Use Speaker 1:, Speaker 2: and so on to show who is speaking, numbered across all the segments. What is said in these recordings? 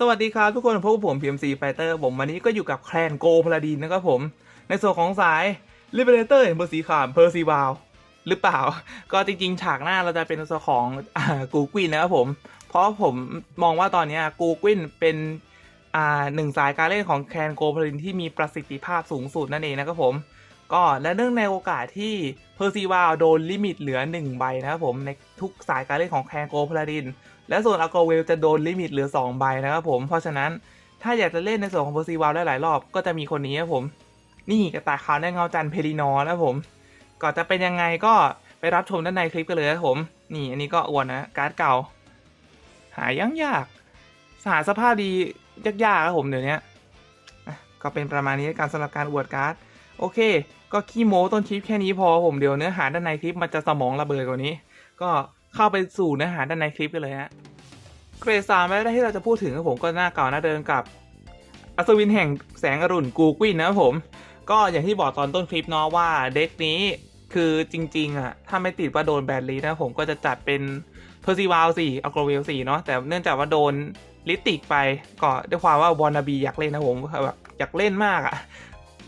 Speaker 1: สวัสดีครับทุกคนพบกับผม PMC Fighter ผมวันนี้ก็อยู่กับแคลนโกพลาดินนะครับผม ในส่วนของสาย Liberator เบอร์สีขามเพอร์ซีวาลหรือเปล่า ก็จริงๆ ฉากหน้าเราจะเป็นส่วนของกูกวินนะครับผม เพราะผมมองว่าตอนนี้กูกวินเป็นหนึ่งสายการเล่นของแคนโกพลาดินที่มีประสิทธิภาพสูงสุดนั่นเองนะครับผม ก็และเนื่องในโอกาสที่เพอร์ซีวาลโดนลิมิตเหลือ 1 ใบนะครับผมในทุกสายการเล่นของแคนโกพลาดิน และส่วนอากเวลจะโดนลิมิตเหลือ 2 ใบนะครับผม เพราะฉะนั้นถ้าอยากจะเล่นในส่วนของเพอร์ซีวาลได้หลายรอบก็จะมีคนนี้ครับผม นี่กระต่ายขาวในเงาจันเพลินอนะครับผมก่อนจะเป็นยังไงก็ไปรับชมด้านในคลิปกันเลยครับผม นี่อันนี้ก็อวดนะการ์ดเก่า หายยังยากหาสภาพดียากๆครับผมเดี๋ยวนี้ก็เป็นประมาณนี้การสำหรับการอวดการ์ดโอเค ก็ขี้โม้ต้นคลิปแค่นี้พอผมเดี๋ยวเนื้อหาด้านในคลิปมันจะสมองระเบิดกว่านี้ ก็ เข้าไปสู่เนื้อหาด้านในคลิปกันเลยฮะเกรดสามแม้ได้ที่เราจะพูดถึงกับผมก็หน้าเก่าหน้าเดิมกับอัศวินแห่งแสงอรุณกูกวินนะครับผม ก็อย่างที่บอกตอนต้นคลิปเนาะว่าเด็กนี้คือจริง ๆอะถ้าไม่ติดว่าโดนแบนลีนะผมก็จะจัดเป็นเพอร์ซีวาลสี่อัลโกเวลสี่เนาะแต่เนื่องจากว่าโดนลิติกไปก็ด้วยความว่าวอนาบีอยากเล่นนะผมแบบอยากเล่นมากอะ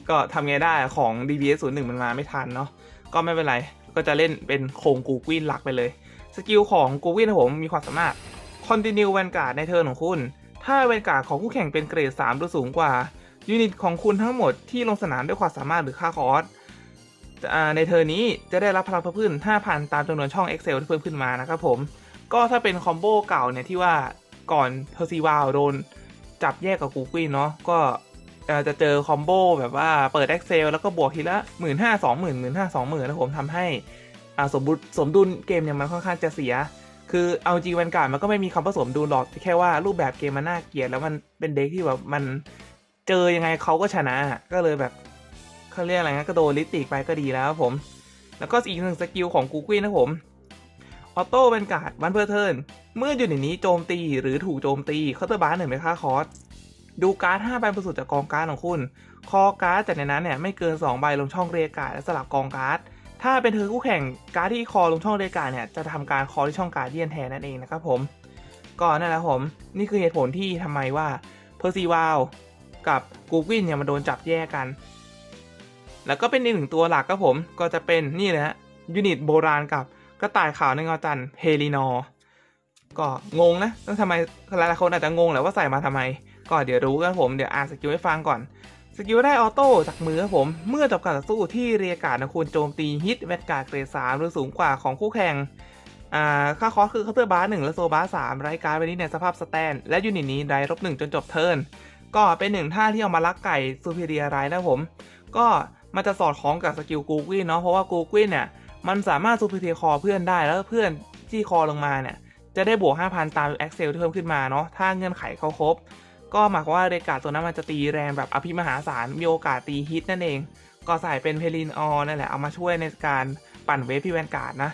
Speaker 1: ก็ทำไงได้ของ DBS 0 1 มันมาไม่ทันเนาะก็ไม่เป็นไร ก็จะเล่นเป็นโครงกูกวินหลักไปเลย สกิลของกูวินนะผมมีความสามารถ Continue Vanguard ในเทิร์นของคุณ ถ้าแวนการ์ดของคู่แข่งเป็นเกรด 3 หรือสูงกว่า ยูนิตของคุณทั้งหมดที่ลงสนามด้วยความสามารถหรือค่าคอร์สในเทิร์นนี้จะได้รับพลังเพิ่มขึ้น 5,000 ตามจำนวนช่อง Excel ที่เพิ่มขึ้นมานะครับผม ก็ถ้าเป็นคอมโบเก่าเนี่ยที่ว่าก่อนเพอร์ซีวาลโดนจับแยกกับกูกวินเนาะก็จะเจอคอมโบแบบว่าเปิด Excel แล้วก็บวกทีละ 1 5 0 0 0 0 2 0 0 0 1 5 0 0 0 0 0 0 0แล้วผมทำให้ สมบุสมดุลเกมเนี่ยมันค่อนข้างจะเสีย คือเอาจริงแวนการ์ดมันก็ไม่มีคำผสมดูหรอกแค่ว่ารูปแบบเกมมันน่าเกลียดแล้วมันเป็นเด็กที่แบบมันเจอยังไงเขาก็ชนะก็เลยแบบเขาเรียกอะไรนะก็โดนลิติกไปก็ดีแล้วผม แล้วก็อีกหนึ่งสกิลของกูกวินนะผมออโต้แวนการ์ดวันเพอร์เทิร์นเมื่ออยู่ในนี้โจมตีหรือถูกโจมตีเคาน์เตอร์บาร์หนึ่งไปค่าคอร์สดูการ์ด5ใบบนสุดจากกองการ์ดของคุณ คอการ์ดจากในนั้นเนี่ยไม่เกิน 2 ใบลงช่องเรียกการ์ดและสลับกองการ์ด ถ้าเป็นเธอคู่แข่งการที่คอลงช่องเรียกาเนี่ยจะทำการคอที่ช่องการเดียนแทนนั่นเองนะครับผมก็นั่นแหละผม นี่คือเหตุผลที่ทำไมว่าเพอร์ซีวาลกับกูกินเนี่ยมันโดนจับแยกกัน แล้วก็เป็นอีกหนึ่งตัวหลักครับผมก็จะเป็นนี่เลยฮะยูนิตโบราณกับกระต่ายขาวในเงาจันทร์เพลินอร์ก็งงนะต้องทำไมหลายๆคนอาจจะงงแหละว่าใส่มาทำไม ก็เดี๋ยวรู้กันผมเดี๋ยวอ่านสกิลให้ฟังก่อน กิลได้ออโต้จากมือครับผม เมื่อจบการต่อสู้ที่เรียการ์ดของคุณโจมตีฮิตแวนการ์เกรดสามหรือสูงกว่าของคู่แข่งอ่าค่าคอสคือเคาน์เตอร์บาร์หนึ่งและโซบาร์สามรายการดใบนี้ในสภาพสแตน และยูนิตนี้ได้ลบหนึ่งจนจบเทิร์นก็เป็นหนึ่งท่าที่เอามาลักไก่ซูเปอร์เรียไรนะผม ก็มันจะสอดคล้องกับสกิลกูกวินเนาะเพราะว่ากูกวินเนี่ยมันสามารถซูเปอร์เรียคอเพื่อนได้แล้วเพื่อนที่คอลงมาเนี่ยจะได้บวก 5,000 ตาม Excel ที่เพิ่มขึ้นมาเนาะถ้าเงื่อนไขเขาครบ ก็หมายความว่าเรกาตัวนั้นมันจะตีแรงแบบอภิมหาศาลมีโอกาสตีฮิตนั่นเอง ก็ใส่เป็นเพลินออนั่นแหละเอามาช่วยในการปั่นเวฟที่แวนการ์ดนะ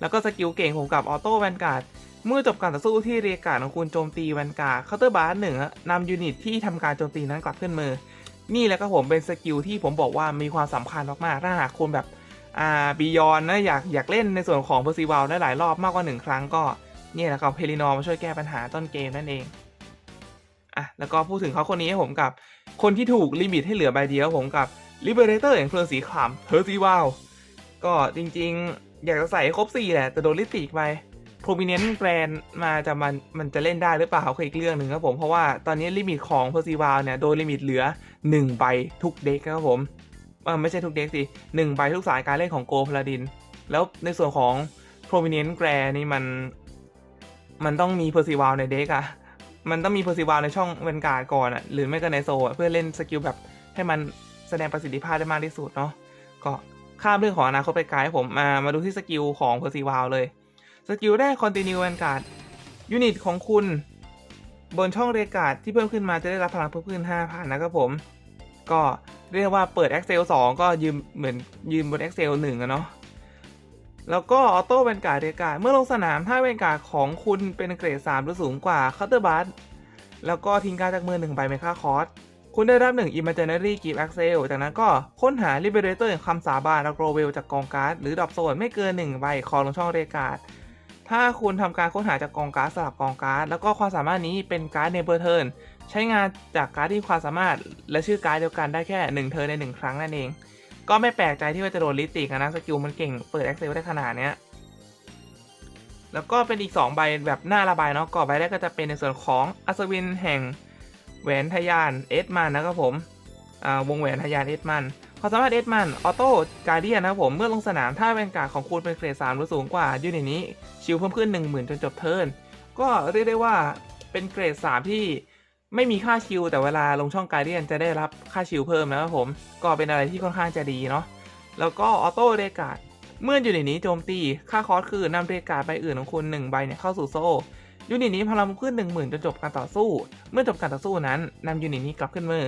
Speaker 1: แล้วก็สกิลเก่งผมกับออโต้แวนการ์ดเมื่อจบการต่อสู้ที่เรียกาของคุณโจมตีแวนการ์ดเคาน์เตอร์บาร์หนึ่งอนำยูนิตที่ทำการโจมตีนั้นกลับขึ้นมือ นี่แหละครับผมเป็นสกิลที่ผมบอกว่ามีความสำคัญมากๆถ้าหากคุณแบบอ่าบียอนนะอยากอยากเล่นในส่วนของเพอร์ซีวาลได้หลายรอบมากกว่าหนึ่งครั้งก็เนี่ยแหละครับเพลินอมาช่วยแก้ปัญหาต้นเกมนั่นเอง อะแล้วก็พูดถึงเขาคนนี้ให้ผมกับ คนที่ถูกลิมิตให้เหลือใบเดียวผมกับ Liberator แห่างเพลิงสีขามเพอร์ซีวาลก็จริงๆ อยากจะใส่ครบ 4 แหละ แต่โดนลิติกไป Prominent Brand มาจะมันมันจะเล่นได้หรือเปล่าก็อีกเรื่องหนึ่งครับผม เพราะว่าตอนนี้ลิมิตของเพอร์ซีวาลเนี่ยโดนลิมิตเหลือ 1 ใบทุกเด็กครับผมไม่ใช่ทุกเด็กสิ1ใบทุกสายการเล่นของโกพลาดิน แล้วในส่วนของ Prominent Brand นี่มัน มันต้องมีเพอร์ซีวาลในเด็กอะ มันต้องมีเพอร์ซิวาในช่องเวนการ์ดก่อนอะหรือไม่ก็ในโซเพื่อเล่นสกิลแบบให้มันแสดงประสิทธิภาพได้มากที่สุดเนาะก็ข้ามเรื่องของอนาคตไปไกลผมมามาดูที่สกิลของเพอร์ซิวาเลยสกิลแรกคอนติเนียเวนการ์ดยูนิตของคุณ บนช่องเรกการ์ดที่เพิ่มขึ้นมาจะได้รับพลังเพิ่มขึ้น5,000นะครับผม ก็เรียกว่าเปิด Excel 2 ก็ยืมเหมือนยืมบน Excel 1อะเนาะ แล้วก็ออโต้แวนการ์ดเรียกการเมื่อลงสนามถ้าแวนการ์ดของคุณเป็นเกรด 3 หรือสูงกว่าคาน์เตอร์บัสแล้วก็ทิ้งการ์ดจากมือหนึ่งใบไม่ค่าคอสคุณได้รับ1 Imaginary Gift Accel จากนั้นก็ค้นหา Liberator คำสาบานและโกรเวลจากกองการ์ดหรือดรอปโซนไม่เกิน1ใบคอลงช่องเรียกการ์ดถ้าคุณทำการค้นหาจากกองการ์ดสลับกองการ์ดแล้วก็ความสามารถนี้เป็นการ์ดเนเบอร์เทิร์นใช้งานจากการ์ดที่ความสามารถและชื่อการ์ดเดียวกันได้แค่1เทิร์นใน 1 ครั้งนั่นเอง ก็ไม่แปลกใจที่ว่าจะโดนลิติกนะ สกิลมันเก่งเปิด Excel ได้ขนาดเนี้ย แล้วก็เป็นอีก 2 ใบแบบหน้าระบายเนาะก่อใบแรกก็จะเป็นในส่วนของอัศวินแห่งแหวนทยานเอสมันนะครับผมวงแหวนทยานเอสมันความสามารถเอสมันออโต้การเดียนะครับผมเมื่อลงสนามถ้าเป็นการดของคุณเป็นเกรด3หรือสูงกว่ายูนิตนี้ชิลเพิ่มขึ้น 10,000 จนจบเทิร์นก็เรียกได้ว่าเป็นเกรด 3 ที่ ไม่มีค่าชิลแต่เวลาลงช่องการเดียนจะได้รับค่าชิลเพิ่มนะครับผม ก็เป็นอะไรที่ค่อนข้างจะดีเนาะแล้วก็ออโต้เรกาดเมื่อยูนิตนี้โจมตีค่าคอสคือนำเรกาดใบอื่นของคุณ1ใบเนี่ยเข้าสู่โซ่ยูนิตนี้พลังขึ้น10,000จนจบการต่อสู้ เมื่อจบการต่อสู้นั้นนำยูนิตนี้กลับขึ้นมือ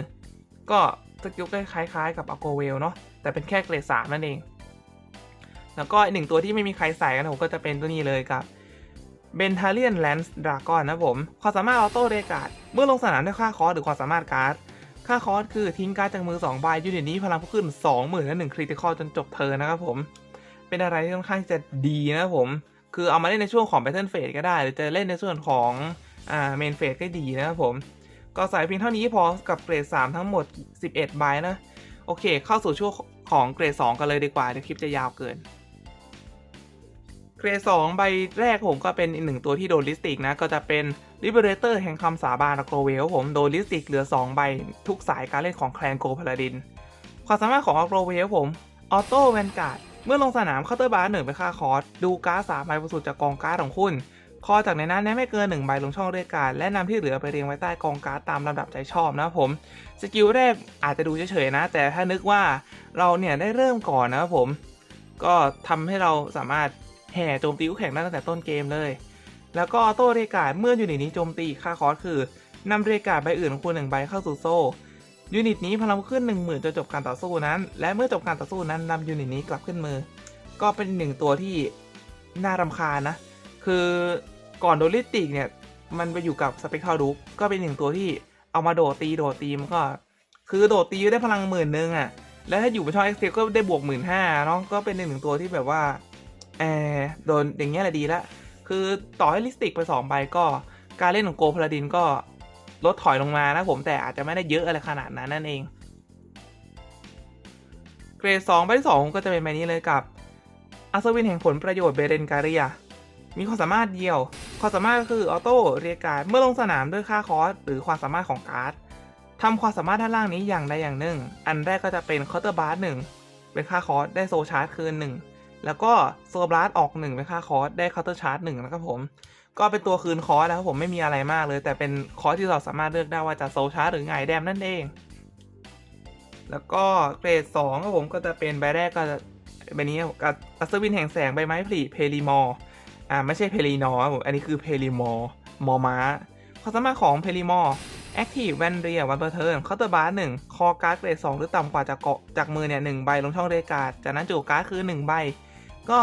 Speaker 1: ก็สกิลก็คล้ายๆ กับอโกเวลเนาะแต่เป็นแค่เกรดสามนั่นเอง แล้วก็อีกหนึ่งตัวที่ไม่มีใครใส่กันผมก็จะเป็นตัวนี้เลยกับ เบนทาเลียนแลนส์ดราก้อนนะผม ความสามารถออโต้เรกาดเมื่อลงสนามด้วยค่าคอสหรือความสามารถการ์ด ค่าคอสคือทิ้งการ์ดจากมือ2ใบยูนิตนี้พลังเพิ่มขึ้น 20,000และ1คริติคอลจนจบเทิร์นะครับผม เป็นอะไรที่ค่อนข้างจะดีนะผม คือเอามาเล่นในช่วงของ Battle Phase ก็ได้ หรือจะเล่นในส่วนของอ่า Main Phase ก็ดีนะครับผม ก็ใส่เพียงเท่านี้พอกับเกรด 3 ทั้งหมด 11 ใบนะ โอเค เข้าสู่ช่วงของเกรด 2 กันเลยดีกว่าเดี๋ยวคลิปจะยาวเกิน เกรด2ใบแรกผมก็เป็นอีกหนึ่งตัวที่โดนลิสติกนะ ก็จะเป็น Liberator แห่งคำสาบานอโกเวลผมโดนลิสติกเหลือ 2 ใบ ทุกสายการเล่นของแคลนโกพาลาดิน ความสามารถของอโกเวลผมออโต้แวนการ์ดเมื่อลงสนามเคาน์เตอร์บาร์หนึ่งไปค่าคอร์สดูการ์ดสามใบบนสุดจากกองการ์ดของคุณ คอจากในนั้นได้ไม่เกินหนึ่งใบลงช่องเรียกการ และนำที่เหลือไปเรียงไว้ใต้กองการ์ดตามลำดับใจชอบนะครับผมสกิลแรกอาจจะดูเฉยๆนะ แต่ถ้านึกว่าเราเนี่ยได้เริ่มก่อนนะครับผม ก็ทำให้เราสามารถ แห่โจมตีคู่แข่งได้ตั้งแต่ต้นเกมเลย แล้วก็ออโต้เรียการดเมื่อยูนิตนี้โจมตีค่าคอร์สคือนำเรียการดใบอื่นของคุณหนึ่งใบเข้าสู่โซ่ยูนิตนี้พลังขึ้น 1 0,000จนจบการต่อสู้นั้น และเมื่อจบการต่อสู้นั้นนำยูนิตนี้กลับขึ้นมือ ก็เป็นหนึ่งตัวที่น่ารำคาญนะ คือก่อนโดลิติกเนี่ย มันไปอยู่กับสเปกเทลดุกก็เป็นหนึ่งตัวที่เอามาโดดตีโดดตีมันก็ คือโดดตีได้พลังหมื่นนึงอะ่ะ แล้วถ้าอยู่บนช่องเอ็กเซลก็ได้บวกหมื่นห้าเนาะก็เป็นหนึ่งตัวที่แบบว่า แออโดนอย่างเงี้ยแหละดีละคือต่อให้ลิสติกไปสองใบก็การเล่นของโกพลาดินก็ลดถอยลงมานะผมแต่อาจจะไม่ได้เยอะอะไรขนาดนั้นนั่นเอง เกรด2ใบที่2ก็จะเป็นใบบนี้เลยกับอัศวินแห่งผลประโยชน์เบเรนการียมีความสามารถเดียว ความสามารถก็คือออโต้เรียกการเมื่อลงสนามด้วยค่าคอสหรือความสามารถของการ์ดทำความสามารถด้านล่างนี้อย่างใดอย่างหนึ่ง อันแรกก็จะเป็นคาน์เตอร์บาร์หนึ่งเป็นค่าคอสได้โซชาร์จคืนหนึ่ง แล้วก็โซบลัสออกหนึ่งเป็นค่าคอสได้เคาน์เตอร์ชาร์จหนึ่งนะครับผม ก็เป็นตัวคืนคอร์สนะครับผมไม่มีอะไรมากเลย แต่เป็นคอร์สที่เราสามารถเลือกได้ว่าจะโซชาร์จหรือไงแดมนั่นเอง แล้วก็เกรด2ครับผมก็จะเป็นใบแรกก็จะใบนี้กับอัศวินแห่งแสงใบไม้ผลิเพลีมอร์อ่าไม่ใช่เพลีนอร์อันนี้คือเพลีมอร์มอม้าความสามารถของเพลีมอร์แอคทีฟแวนเรียวันเปอร์เทิร์นเคาน์เตอร์บาร์หนึ่งคอการ์ดเกรด2หรือต่ำกว่าจากเกาะจากมือเนี่ยหนึ่งใบลงช่องเรกาดจากนั้นจู่การ์ดคือ1ใบ ก็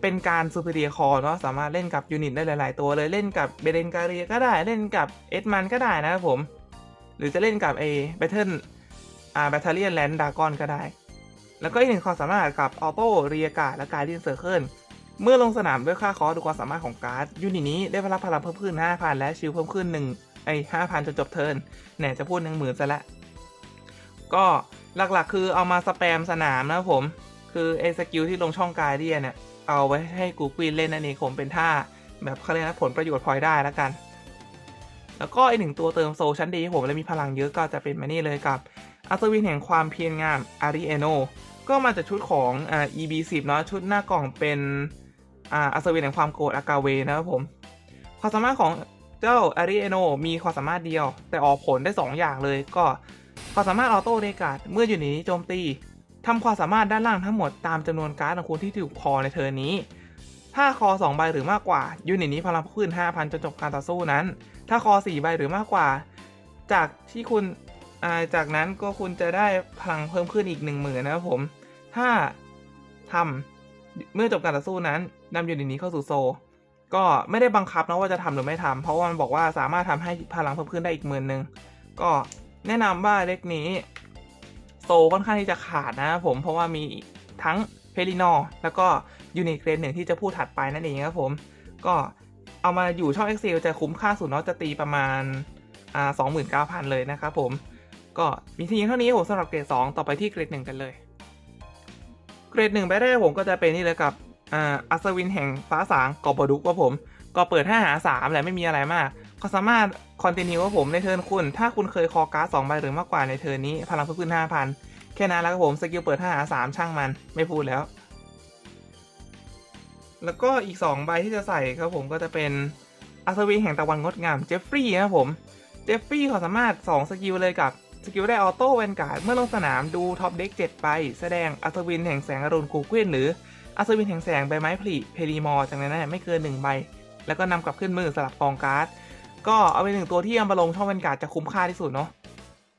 Speaker 1: เป็นการซูเปอร์เรียคอเนาะสามารถเล่นกับยูนิตได้หลาย ๆ ตัวเลยเล่นกับเบเรนการีก็ได้เล่นกับเอ็ดมันก็ได้นะครับผม หรือจะเล่นกับเอแบทเทิลอ่าแบทเทเลียนแลนด์ดากอนก็ได้ แล้วก็อีกหนึ่งความสามารถกับออโต้เรียกาและการเดียนเซอร์เคิลเมื่อลงสนามด้วยค่าคอร์ดูความสามารถของการ์ดยูนิตนี้ได้รับพลังเพิ่มขึ้น 5,000 และชิลเพิ่มขึ้น1ไอ้5,000จนจบเทิร์นแหน่จะพูด1 0,000ซะละก็หลักๆ คือเอามาสแปมสนามนะครับผม คือไอ้สกิลที่ลงช่องการเดียนเนี่ยเอาไว้ให้กูควีนเล่นนั่นเองผมเป็นท่าแบบเขาเรียกนะผลประโยชน์พลอยได้แล้วกัน แล้วก็อีกหนึ่งตัวเติมโซลชั้นดีให้ผมและมีพลังเยอะก็จะเป็นมานี่เลยกับอัศวินแห่งความเพียรงามอาริเอโนก็มาจากชุดของอ่า EB10 เนาะชุดหน้ากล่องเป็นอ่าอัศวินแห่งความโกรธอากาเวนะครับผมความสามารถของเจ้าอาริเอโนมีความสามารถเดียว แต่ออกผลได้ 2 อย่างเลยก็ความสามารถออโต้เรกาดเมื่ออยู่ในนี้โจมตี ทำความสามารถด้านล่างทั้งหมดตามจำนวนการ์ดของคุณที่ถูกคอในเทอร์นี้ ถ้าคอ 2 ใบหรือมากกว่า ยูนิตนี้พลังขึ้น 5,000 จนจบการต่อสู้นั้น ถ้าคอ 4 ใบหรือมากกว่า จากที่คุณาจากนั้นก็คุณจะได้พลังเพิ่มขึ้นอีก 1 0,000นะครับผม ถ้าทำเมื่อจบการต่อสู้นั้นนำยูนิตนี้เข้าสู่โซ ก็ไม่ได้บังคับนะว่าจะทำหรือไม่ทำเพราะว่ามันบอกว่าสามารถทำให้พลังเพิ่มขึ้นได้อีกหมื่นหนึ่งก็แนะนำว่าเด็กนี้ โซค่อนข้างที่จะขาดนะผมเพราะว่ามีทั้งเพลินอแล้วก็ยูนิตเกรดหนึ่งที่จะพูดถัดไปนั่นเองครับผมก็เอามาอยู่ช่อง Excel จะคุ้มค่าสุดเนาะจะตีประมาณอ่าสองหมื่นเก้าพันเลยนะครับผมก็มีทีเท่านี้ผมสำหรับเกรด 2 ต่อไปที่เกรด 1 กันเลย เกรด 1 ไปได้ผมก็จะเป็นนี่เลยกับอ่าอัศวินแห่งฟ้าสางกอบดุกว่าผม ก็เปิด5หา 3แหละไม่มีอะไรมาก ก็สามารถคอนติเนียว่าผมในเทิร์นคุณ ถ้าคุณเคยคอการ์ด2ใบหรือมากกว่าในเทิร์นนี้ พลังเพิ่มขึ้น5,000แค่นั้นแล้วครับผม สกิลเปิด5หา3ช่างมันไม่พูดแล้ว แล้วก็อีก 2 ใบที่จะใส่ครับผมก็จะเป็นอัศวินแห่งตะวันงดงามเจฟฟรีย์นะครับผมเจฟฟรีย์เขาสามารถ 2 สกิลเลยกับสกิลได้ออโต้แวนการ์ดเมื่อลงสนามดูท็อปเด็ก7ไปแสดงอัศวินแห่งแสงอรุณกูเกวนหรืออัศวินแห่งแสงใบไม้ผลิเพรีมอร์จากนั้นไม่เกิน 1 ใบ แล้วก็นำกลับขึ้นมือสลับกองการ์ด ก็เอาไปหนึ่งตัวที่เอามาลงช่องแวนการ์ดจะคุ้มค่าที่สุดเนาะ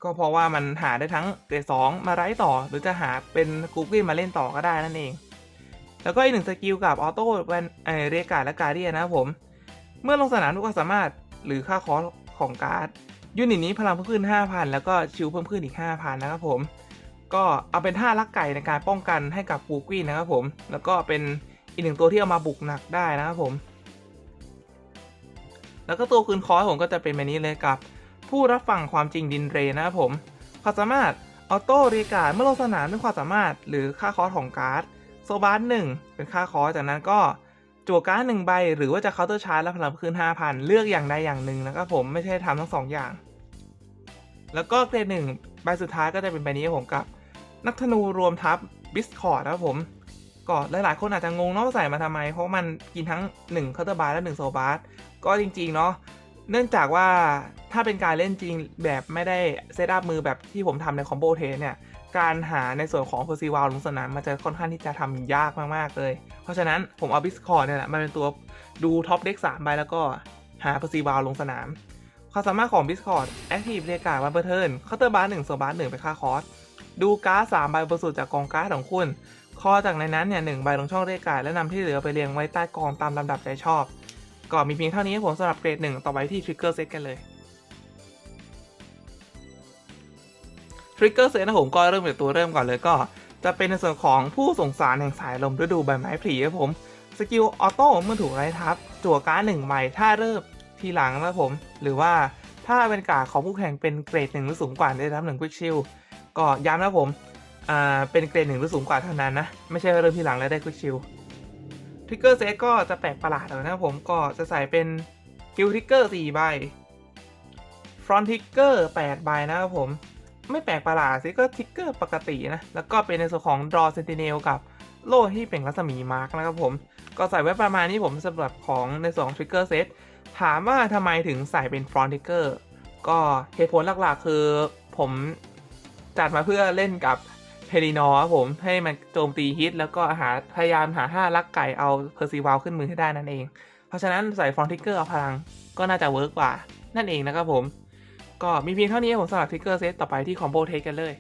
Speaker 1: ก็เพราะว่ามันหาได้ทั้งเกรดสองมาไร้ต่อ หรือจะหาเป็นกูเกวนมาเล่นต่อก็ได้นั่นเอง แล้วก็อีกหนึ่งสกิลกับออโต้แวนเรียกการ์และการเดียนะครับผม เมื่อลงสนามทุกความสามารถหรือค่าคอสของการ์ดยูนิตนี้พลังเพิ่มขึ้น 5,000 แล้วก็ชิลเพิ่มขึ้นอีก 5,000 นะครับผม ก็เอาเป็นท่าลักไก่ในการป้องกันให้กับกูกวินนะครับผม แล้วก็เป็นอีกหนึ่งตัวที่เอามาบุกหนักได้นะครับผม แล้วก็ตัวคืนคอสผมก็จะเป็นแบบนี้เลยกับ ผู้รับฟังความจริงดินเรนะครับผมความสามารถออโต้เรียการ์ดเมื่อลงสนามด้วยความสามารถหรือค่าคอสของการ์ดโซบาร์หนึ่งเป็นค่าคอสจากนั้นก็จั่วการ์ดหนึ่งใบ หรือว่าจะเคาน์เตอร์ชาร์จและพลังคืน5,000 เลือกอย่างใดอย่างหนึ่งนะครับผมไม่ใช่ทำทั้งสองอย่าง แล้วก็เกรดหนึ่งใบสุดท้ายก็จะเป็นใบนี้ครับผมกับ นักธนูรวมทัพบิสคอร์ดนะครับผม ก็หลายๆคนอาจจะงงเนาะว่าใส่มาทำไม เพราะมันกินทั้ง1เคาน์เตอร์บาร์และ1โซบาร์ก็จริง ๆ เนาะเนื่องจากว่าถ้าเป็นการเล่นจริงแบบไม่ได้เซตอัพมือแบบที่ผมทำในคอมโบเทสเนี่ย การหาในส่วนของเพอร์ซีวาลลงสนามมันจะค่อนข้างที่จะทำยากมากๆเลย เพราะฉะนั้นผมเอาบิสคอร์เนี่ยแหละมาเป็นตัวดูท็อปเด็ก3ใบแล้วก็หาเพอร์ซีวาลลงสนามความสามารถของ Discord Active เรียกการวันเปอร์เทิร์นเคาน์เตอร์บาร์หนึ่งโซบาร์หนึ่งเป็นค่าคอส ดูการ์ดสามใบบนสุดจากกองการ์ดของคุณ คอจากในนั้นเนี่ยหนึ่งใบลงช่องเรียกการและนำที่เหลือไปเรียงไว้ใต้กองตามลำดับใจชอบ ก็มีเพียงเท่านี้ผมสำหรับเกรดหนึ่งต่อไปที่ Trigger Set กันเลย Trigger Set นะผมก็เริ่มจากตัวเริ่มก่อนเลยก็ จะเป็นในส่วนของผู้ส่งสารแห่งสายลมฤดูใบไม้ผลิครับผมสกิลออโต้เมื่อถูกไล่ทับ จั่วการ์ดหนึ่งใบถ้าเริ่มทีหลังนะผม หรือว่าถ้าเป็นการของผู้แข่งเป็นเกรดหนึ่งหรือสูงกว่าได้รับหนึ่งควิกชิลก็ย้ำนะผม อ่าเป็นเกรดหนึ่งหรือสูงกว่าเท่านั้นนะ ไม่ใช่ว่าเริ่มทีหลังแล้วได้ควิกชิลทริกเกอร์เซตก็จะแปลกประหลาดหน่อยนะผมก็จะใส่เป็นคิวทริกเกอร์สี่ใบฟรอนทริกเกอร์แปดใบนะครับผม ไม่แปลกประหลาดสิก็ทริกเกอร์ปกตินะ แล้วก็เป็นในส่วนของ Draw Sentinel กับโล่ที่เป็นรัศมีมาร์กนะครับผม ก็ใส่ไว้ประมาณนี้ผมสำหรับของในส่วนของ Trigger Set ถามว่าทำไมถึงใส่เป็น Front Trigger ก็เหตุผลหลักๆ คือผมจัดมาเพื่อเล่นกับ เพลินอครับผมให้มันโจมตีฮิต แล้วก็หาพยายามหาท่าลักไก่เอาเพอร์ซีวาลขึ้นมือให้ได้นั่นเอง เพราะฉะนั้นใส่ Front Trigger เอาพลังก็น่าจะเวิร์กกว่า นั่นเองนะครับผม ก็มีเพียงเท่านี้ผมสำหรับ Trigger Set ต่อไปที่ Combo Take กันเลย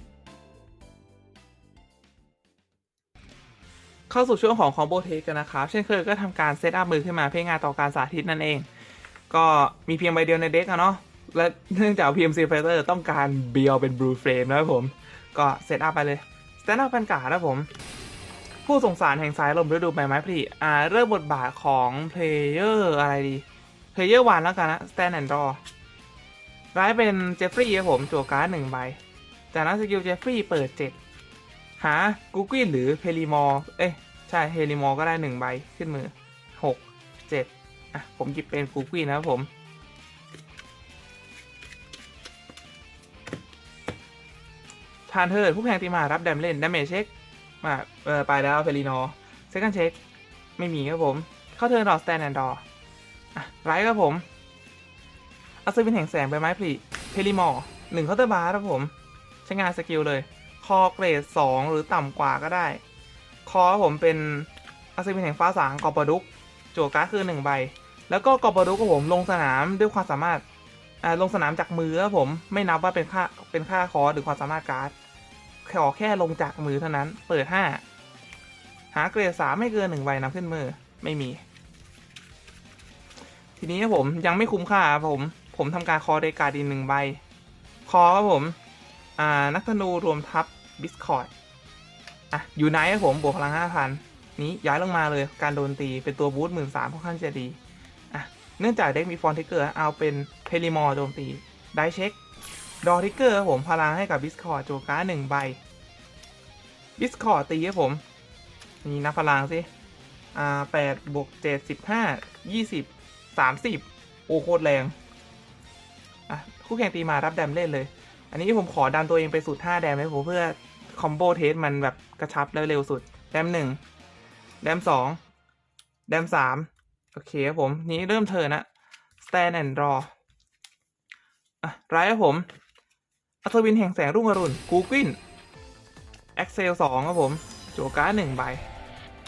Speaker 1: เข้าสู่ช่วงของ Combo Take กันนะครับ เช่นเคยก็ทำการเซตอัพมือขึ้นมาเพื่องานต่อการสาธิตนั่นเอง ก็มีเพียงใบเดียวในเด็กอะเนาะและเนื่องจาก PMC Fighter ต้องการเบียวเป็น Blue Frame นะครับผม ก็เซตอัพไปเลย Stand Up เป็นการ์ดนะผม ผู้สงสารแห่งสายลมฤดูใบไม้ผลิอ่าเริ่มบทบาทของเพลเยอร์อะไรดีเพลเยอร์วันแล้วกันนะ Stand and Draw ร้ายเป็นเจฟฟรีย์ครับผมจั่วการ์ดหนึ่งใบ จากนั้นสกิลเจฟฟรีย์เปิด7หากูกินหรือเพลิมอร์เอ้ยใช่เฮลิมอร์ก็ได้หนึ่งใบขึ้นมือ6 7อะผมหยิบเป็นกูกินนะครับผม ทานเทิร์ดผู้แข่งตีมารับแดมเล่นดาเมจเช็คมาเออไปแล้วเพลินอร์เซคันเช็คไม่มีครับผม เข้าเทิร์นดอสแตนแอนดอร์อะไรครับผมอัศวินแห่งแสงใบไม้ผลิเพลิมอร์หนึ่งเคาน์เตอร์บาร์ครับผมใช้งานสกิลเลย คอเกรด 2 หรือต่ำกว่าก็ได้ คอผมเป็นอัศวินแห่งฟ้าสางกอปดุกจั่วการ์ดคือหนึ่งใบ แล้วก็กอปดุกของผมลงสนามด้วยความสามารถ ลงสนามจากมือครับผมไม่นับว่าเป็นค่าเป็นค่าคอหรือความสามารถการ์ดขอแค่ลงจากมือเท่านั้น เปิด 5 หาเกรดสามไม่เกินหนึ่งใบนำขึ้นมือไม่มี ทีนี้ครับผมยังไม่คุ้มค่าผม ผมทำการคอเดกาดีหนึ่งใบ คอครับผมนักธนูรวมทัพบิสคอร์ดอะอยู่ไหนครับผมบวกพลังห้าพันนี้ย้ายลงมาเลยการโดนตีเป็นตัวบูทหมื่นสามค่อนข้างจะดี เนื่องจากเด็กมีฟอนทิกเกอร์เอาเป็นเพลิมอร์โจมตี ได้เช็ค ดอทิกเกอร์ผมพลังให้กับบิสคอร์ดโจวกาหนึ่งใบบิสคอร์ดตีครับผม นี่นับพลังสิ อ่าแปดบวกเจ็ดสิบห้ายี่สิบสามสิบโอ้โคตรแรง อะ คู่แข่งตีมารับแดมเล่นเลย อันนี้ผมขอดันตัวเองไปสุด5แดมเลยผมเพื่อคอมโบเทสมันแบบกระชับและเร็วสุด แดมหนึ่งแดมสองแดมสาม โอเคครับผมนี้เริ่มเทิร์นะ stand and draw อะไรครับผมอัศวินแห่งแสงรุ่งอรุณกูกวิน Excel 2ครับผมโจวการ์ดหนึ่งใบ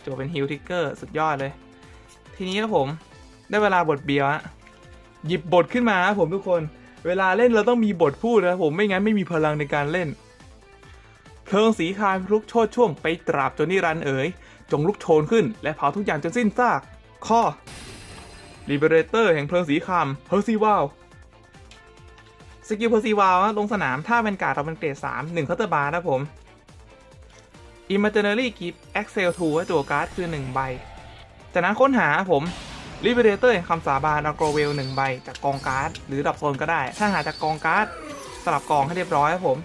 Speaker 1: โจวเป็นฮิลทิกเกอร์สุดยอดเลย ทีนี้ครับผมได้เวลาบทเบียวฮะหยิบบทขึ้นมาครับผมทุกคน เวลาเล่นเราต้องมีบทพูดนะผมไม่งั้นไม่มีพลังในการเล่น เพลิงสีคายลุกโชดช่วงไปตราบจนนิรันเอ๋ยจงลุกโชนขึ้น และเผาทุกอย่างจนสิ้นซาก ข้อ Liberator แห่งเพลิงสีคามเพอร์ซีวาลสกิลเพอร์ซีวาลลงสนามถ้าเป็นการ์ดเราเป็นเกรด3 1เคาน์เตอร์บาร์นะผม Imaginary Gift Excel 2ตัวการ์ดคือ 1 ใบ จากนั้นค้นหาผม Liberator แห่งคำสาบานอัลโกรเวล1ใบ จากกองการ์ด หรือดับโซนก็ได้ ถ้าหาจากกองการ์ดสลับกองให้เรียบร้อยครับผม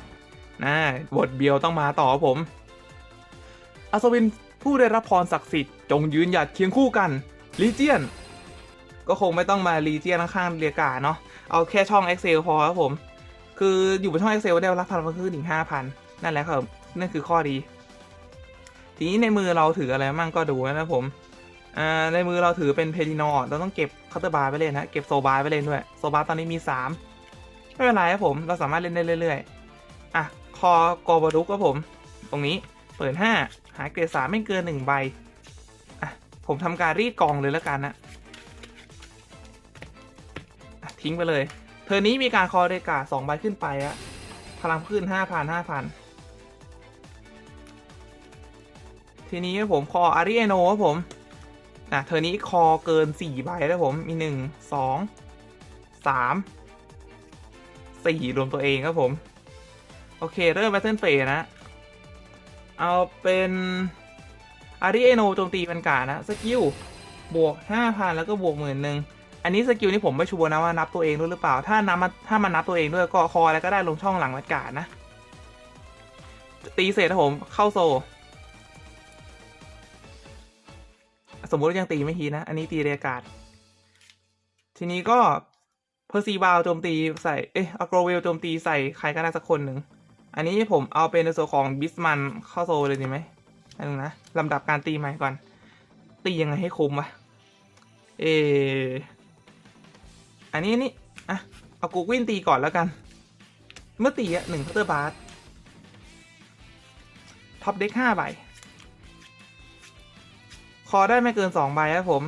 Speaker 1: นะบทเบียวต้องมาต่อผมอัศวินผู้ได้รับพรศักดิ์สิทธิ์จงยืนหยัดเคียงคู่กัน ลีเจียนก็คงไม่ต้องมาลีเจียนข้างเรียกาเนาะเอาแค่ช่อง Excel พอครับผม คืออยู่บนช่อง Excel ได้รับพลังขึ้นถึง5,000 นั่นแหละครับ นั่นคือข้อดี ทีนี้ในมือเราถืออะไรมั่งก็ดูนะผมในมือเราถือเป็นเพลินอเราต้องเก็บคัตเตอร์บาร์ไปเล่นนะเก็บโซบาร์ไปเล่นด้วยโซบาร์ตอนนี้มี 3 ไม่เป็นไรครับผม เราสามารถเล่นได้เรื่อยๆ อะ คอกอบรุกครับผม ตรงนี้เปิด 5 หาเกรดสามไม่เกิน 1 ใบ ผมทำการรีดกองเลยแล้วกันนะทิ้งไปเลยเทอนี้มีการคอเรกาสองใบขึ้นไปอะพลังขึ้นห้าพันห้าพันทีนี้ผมคออาริเอโนครับผมอะเทอนนี้คอเกินสี่ใบแล้วผมมีหนึ่งสองสามสี่รวมตัวเองครับผม โอเค เริ่มแบทเทิลเฟสนะ เอาเป็น อาริเอโนโจมตีเป็นกานะสกิลบวกห้าพันแล้วก็บวกหมื่นหนึ่งอันนี้สกิลนี้ผมไม่ชัวร์นะว่านับตัวเองด้วยหรือเปล่า ถ้านับมาถ้ามันนับตัวเองด้วยก็คออะไรก็ได้ลงช่องหลังวัดกาดนะ ตีเสร็จนะผมเข้าโซ สมมุติว่ายังตีไม่ทีนะ อันนี้ตีเรียกาศทีนี้ก็เพอร์ซีบาลโจมตีใส่เอ๊ะอโกรเวลโจมตีใส่ใครก็ได้สักคนหนึ่ง อันนี้ผมเอาเป็นในส่วนของบิสมันเข้าโซเลยดีไหม อันนึงนะลำดับการตีใหม่ก่อน ตียังไงให้คุ้มวะเอออันนี้นี่อะเอากูวินตีก่อนแล้วกัน เมื่อตีอะหนึ่งเคาน์เตอร์บาร์ท็อปเด็กห้าใบ คอได้ไม่เกินสองใบครับผม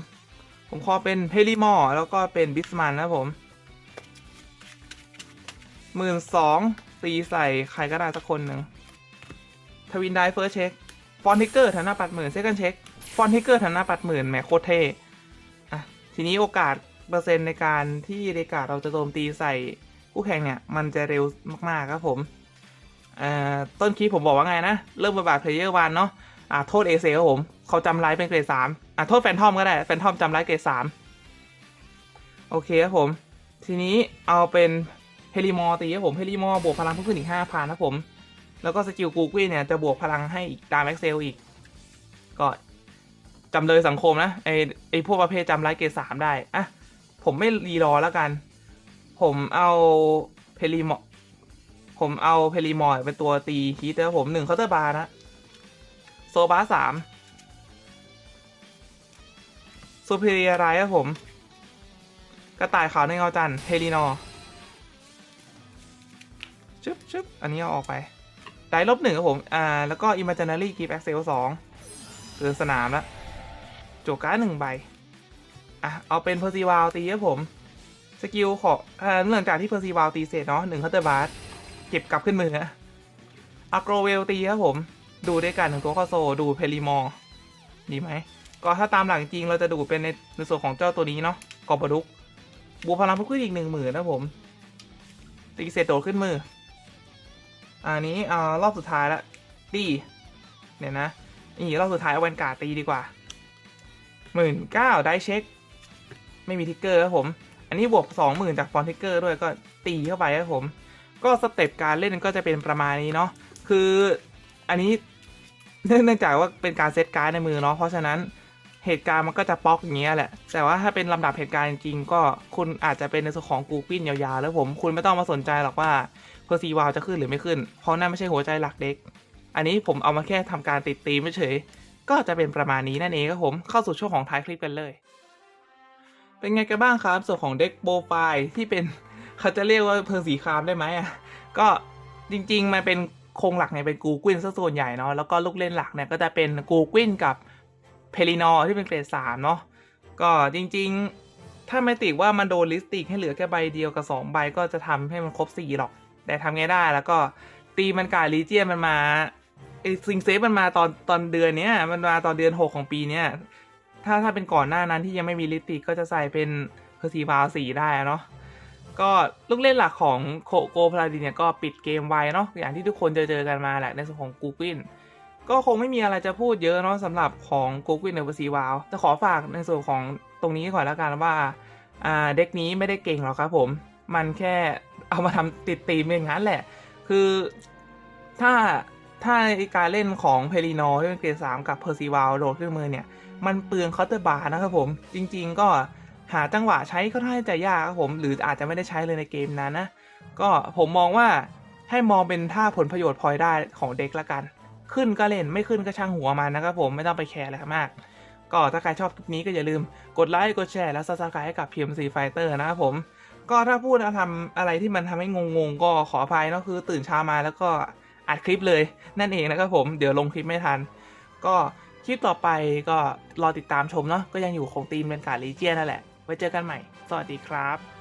Speaker 1: ผมคอเป็นเพลิมอร์แล้วก็เป็นบิสมันนะผมหมื่นสองตีใส่ใครก็ได้สักคนหนึ่งทวินไดเฟิร์สเช็ค ฟอนทิกเกอร์ฐานะปัดหมื่นเซคันเช็คฟอนทิกเกอร์ฐานะปัดหมื่นแหมโคตรเท่อะทีนี้โอกาสเปอร์เซ็นต์ในการที่เรกาเราจะโจมตีใส่คู่แข่งเนี่ย มันจะเร็วมาก ๆ ครับผมเอ่อต้นคลิปผมบอกว่าไงนะ เริ่มบทบาทเพลเยอร์วันเนาะอ่าโทษเอเซครับผม เขาจำไลฟ์เป็นเกรดสามอ่าโทษแฟนทอมก็ได้ แฟนทอมจำไลฟ์เกรดสามโอเคครับผม ทีนี้เอาเป็นเฮลิมอตีครับผม เฮลิมอบวกพลังเพิ่มขึ้นอีกห้าพันครับผม แล้วก็สกิลกูกี้เนี่ยจะบวกพลังให้อีกตามแอ็กเซลอีก ก็จำเลยสังคมนะ ไอไอพวกประเภทจำไลฟ์เกรดสามได้อะผมไม่รีรอแล้วกัน ผมเอาเพลิมอผมเอาเพลิมอร์เป็นตัวตีฮีเตอร์ผมหนึ่งเคาน์เตอร์บาร์นะ โซบาสามซูเปอร์เรียไรครับผม กระต่ายขาวในเงาจันเพลินอชึบชึบอันนี้เอาออกไป ดลบหนึ่งครับผม อ่า แล้วก็ Imaginary Gift Excel สองเตือนสนามแล้วโจกการ์ดหนึ่งใบ อะ เอาเป็นเพอร์ซีวาลตีครับผม สกิลขออ่าเนื่องจากที่เพอร์ซีวาลตีเสร็จเนาะหนึ่งคาน์เตอร์บาร์เก็บกลับขึ้นมืออะอะโกรเวลตีครับผม ดูด้วยกันหนึ่งตัวข้อโซ ดูเพลิมอร์ดีไหม ก็ถ้าตามหลักจริงเราจะดูเป็นในในส่วนของเจ้าตัวนี้เนาะกอบดุกบูพลังเพิ่มขึ้นอีกหนึ่งหมื่นนะผม ตีเสร็จโดดขึ้นมือ อันนี้อ่ารอบสุดท้ายละตีเนี่ยนะนี่รอบสุดท้ายเอาแวนการ์ดตีดีกว่าหมื่นเก้าได้เช็ค ไม่มีทิกเกอร์ครับผม อันนี้บวกสองหมื่นจากฟอนทิกเกอร์ด้วยก็ตีเข้าไปครับผม ก็สเต็ปการเล่นก็จะเป็นประมาณนี้เนาะคืออันนี้เนื่องจากว่าเป็นการเซตการ์ดในมือเนาะเพราะฉะนั้นเหตุการณ์มันก็จะป๊อกอย่างเงี้ยแหละ แต่ว่าถ้าเป็นลำดับเหตุการณ์จริงก็คุณอาจจะเป็นในส่วนของกูปิ้นยาวๆ แล้วผม คุณไม่ต้องมาสนใจหรอกว่า เพอร์ซีวาวจะขึ้นหรือไม่ขึ้น เพราะนั่นไม่ใช่หัวใจหลักเด็ก อันนี้ผมเอามาแค่ทำการติดตีมเฉย ก็จะเป็นประมาณนี้นั่นเองครับผม เข้าสู่ช่วงของท้ายคลิปกันเลย เป็นไงกันบ้างครับส่วนของเด็กโปรไฟล์ที่เป็นเขาจะเรียกว่าเพลิงสีครามได้ไหมอะ ก็จริงๆมันเป็นโครงหลักเนี่ยเป็นกูกวินซะส่วนใหญ่เนาะ แล้วก็ลูกเล่นหลักเนี่ยก็จะเป็นกูกวินกับเพลินอที่เป็นเกรดสามเนาะ ก็จริงๆ ถ้าไม่ติดว่ามันโดนลิสติกให้เหลือแค่ใบเดียวกับสองใบก็จะทำให้มันครบสี่หรอก แต่ทำไงได้แล้วก็ตีมันกายลีเจียมันมาไอซิงเซฟมันมาตอนตอนเดือนเนี้ยมันมาตอนเดือนหกของปีเนี้ยถ้าถ้าเป็นก่อนหน้านั้นที่ยังไม่มีลิสติกก็จะใส่เป็นเพอร์ซีบาสีได้เนาะก็ลูกเล่นหลักของโคโกพลาดินเนี่ยก็ปิดเกมไวเนาะอย่างที่ทุกคนเจอเจอกันมาแหละในส่วนของกูกินก็คงไม่มีอะไรจะพูดเยอะเนาะสำหรับของกูกินในเวอร์ซีวาวจะขอฝากในส่วนของตรงนี้ก่อนแล้วกันว่าอ่าเด็กนี้ไม่ได้เก่งหรอกครับผม มันแค่ เอามาทำติดตีมอย่างนั้นแหละ คือถ้าถ้าการเล่นของเพลินอที่เป็นเกรดสามกับเพอร์ซีวาวโดดขึ้นมือเนี่ย มันเปลืองเคาน์เตอร์บาร์นะครับผม จริง ๆ ก็หาจังหวะใช้ก็น่าจะยากครับผม หรืออาจจะไม่ได้ใช้เลยในเกมนั้นนะ ก็ผมมองว่าให้มองเป็นท่าผลประโยชน์พลอยได้ของเด็กละกัน ขึ้นก็เล่นไม่ขึ้นก็ช่างหัวมันนะครับผมไม่ต้องไปแคร์อะไรมากก็ถ้าใครชอบคลิปนี้ก็อย่าลืมกดไลค์ กดแชร์ และซับสไครต์ให้กับ PMC Fighter นะครับผม ก็ถ้าพูดทำอะไรที่มันทำให้งงๆก็ขออภัยเนาะคือตื่นเช้ามาแล้วก็อัดคลิปเลยนั่นเองนะครับผมเดี๋ยวลงคลิปไม่ทัน ก็คลิปต่อไปก็รอติดตามชมเนาะก็ยังอยู่ของทีมเป็นการลีเจียนนั่นแหละ ไว้เจอกันใหม่ สวัสดีครับ